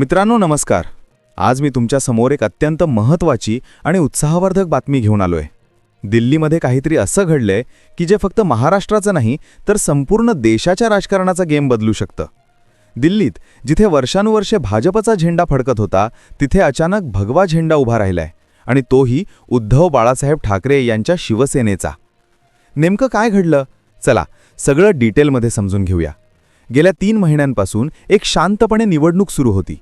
मित्रांनो नमस्कार. आज मी तुमच्यासमोर एक अत्यंत महत्त्वाची आणि उत्साहवर्धक बातमी घेऊन आलोय. दिल्लीमध्ये काहीतरी असं घडलंय की जे फक्त महाराष्ट्राचं नाही तर संपूर्ण देशाच्या राजकारणाचा गेम बदलू शकतं. दिल्लीत जिथे वर्षानुवर्षे भाजपचा झेंडा फडकत होता तिथे अचानक भगवा झेंडा उभा राहिलाय आणि तोही उद्धव बाळासाहेब ठाकरे यांच्या शिवसेनेचा. नेमकं काय घडलं? चला सगळं डिटेलमध्ये समजून घेऊया. गेल्या तीन महिन्यांपासून एक शांतपणे निवडणूक सुरू होती.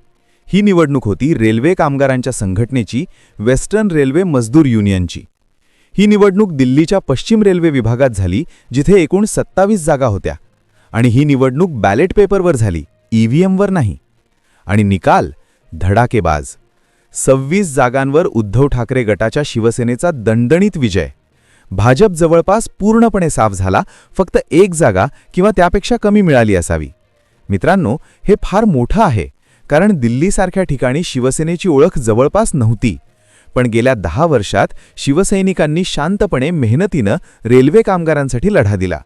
ही निवडणूक होती रेल्वे कामगारांच्या संघटनेची वेस्टर्न रेल्वे मजदूर युनियनची. ही निवडणूक दिल्लीच्या पश्चिम रेल्वे विभागात झाली जिथे एकूण सत्तावीस जागा होत्या. आणि ही निवडणूक बॅलेट पेपरवर झाली ईव्हीएमवर नाही. आणि निकाल धडाकेबाज. सव्वीस जागांवर उद्धव ठाकरे गटाच्या शिवसेनेचा दणदणीत विजय. भाजप जवळपास पूर्णपणे साफ झाला फक्त एक जागा किंवा त्यापेक्षा कमी मिळाली असावी. मित्रांनो हे फार मोठं आहे. कारण दिल्लीसारख्या ठिकाणी शिवसेनेची ओळख जवळपास नव्हती. पण गेल्या दहा वर्षात शिवसैनिकांनी शांतपणे मेहनतीनं रेल्वे कामगारांसाठी लढा दिला.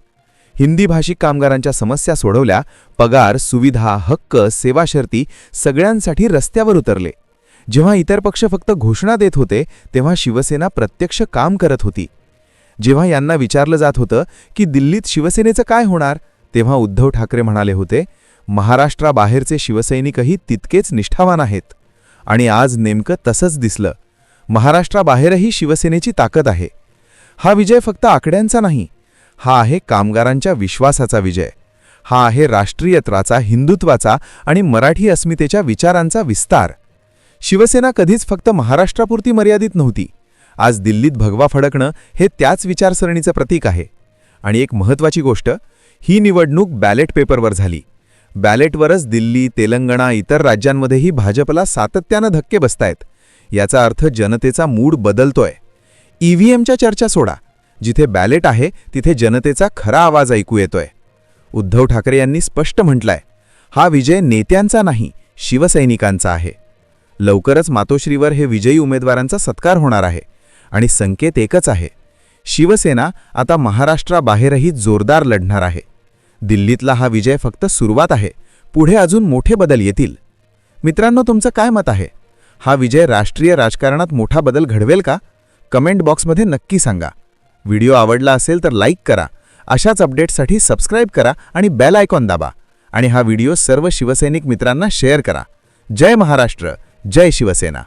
हिंदी भाषिक कामगारांच्या समस्या सोडवल्या पगार सुविधा हक्क सेवा शर्ती सगळ्यांसाठी रस्त्यावर उतरले. जेव्हा इतर पक्ष फक्त घोषणा देत होते तेव्हा शिवसेना प्रत्यक्ष काम करत होती. जेव्हा यांना विचारलं जात होतं की दिल्लीत शिवसेनेचं काय होणार तेव्हा उद्धव ठाकरे म्हणाले होते महाराष्ट्राबाहेरचे शिवसैनिकही तितकेच निष्ठावान आहेत. आणि आज नेमकं तसंच दिसलं. महाराष्ट्राबाहेरही शिवसेनेची ताकद आहे. हा विजय फक्त आकड्यांचा नाही हा आहे कामगारांच्या विश्वासाचा विजय. हा आहे राष्ट्रीयत्वाचा हिंदुत्वाचा आणि मराठी अस्मितेच्या विचारांचा विस्तार. शिवसेना कधीच फक्त महाराष्ट्रापुरती मर्यादित नव्हती. आज दिल्लीत भगवा फडकणं हे त्याच विचारसरणीचं प्रतीक आहे. आणि एक महत्त्वाची गोष्ट ही निवडणूक बॅलेट पेपरवर झाली. बॅलेटवरच दिल्ली तेलंगणा इतर राज्यांमध्येही भाजपला सातत्यानं धक्के बसतायत. याचा अर्थ जनतेचा मूड बदलतोय. ईव्हीएमच्या चर्चा सोडा. जिथे बॅलेट आहे तिथे जनतेचा खरा आवाज ऐकू येतोय. उद्धव ठाकरे यांनी स्पष्ट म्हटलंय हा विजय नेत्यांचा नाही शिवसैनिकांचा आहे. लवकरच मातोश्रीवर हे विजयी उमेदवारांचा सत्कार होणार आहे. आणि संकेत एकच आहे शिवसेना आता महाराष्ट्राबाहेरही जोरदार लढणार आहे. दिल्लीतला हा विजय फक्त सुरुवात आहे. पुढे अजून मोठे बदल येतील. मित्रांनो तुमचं काय मत आहे? हा विजय राष्ट्रीय राजकारणात मोठा बदल घडवेल का? कमेंट बॉक्समध्ये नक्की सांगा. व्हिडिओ आवडला असेल तर लाईक करा. अशाच अपडेट्ससाठी सबस्क्राईब करा आणि बेल आयकॉन दाबा. आणि हा व्हिडिओ सर्व शिवसैनिक मित्रांना शेअर करा. जय महाराष्ट्र. जय शिवसेना.